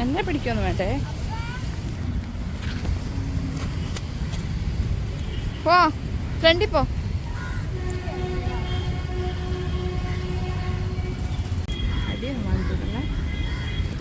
എന്നെ പിടിക്കൊന്നും വേണ്ടേ? പോ ഫ്രണ്ടിൽ പോ.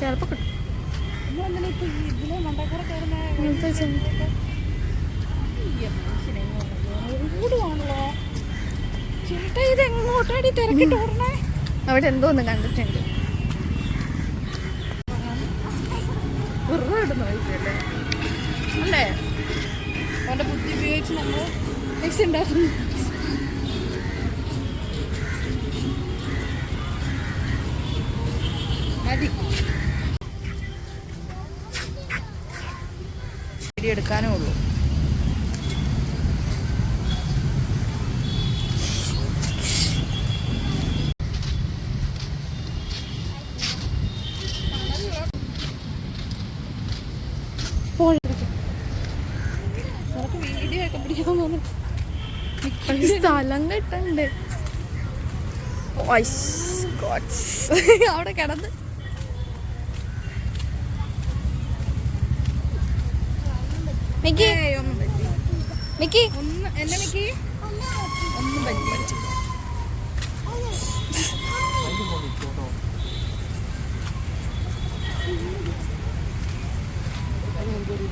ചിലപ്പോൾ കിട്ടും. ചേട്ടാ ഇത് എങ്ങോട്ടാടി തിരക്കിട്ട് അവിടെ എന്തോ ഒന്ന് കണ്ടിട്ടുണ്ട്. അല്ലേ? അവന്റെ ബുദ്ധി ഉപയോഗിച്ച് നമ്മൾ പൈസ ഉണ്ടാക്കുന്നു. മതി. എടുക്കാനേ ഉള്ളൂ. വീഡിയോ ഒക്കെ പിടിക്കാൻ തോന്നുന്നു സ്ഥലം കിട്ടണ്ട്. അവിടെ കിടന്ന്. മിക്കി. മിക്കി. ഒന്ന് എന്നെ മിക്കി?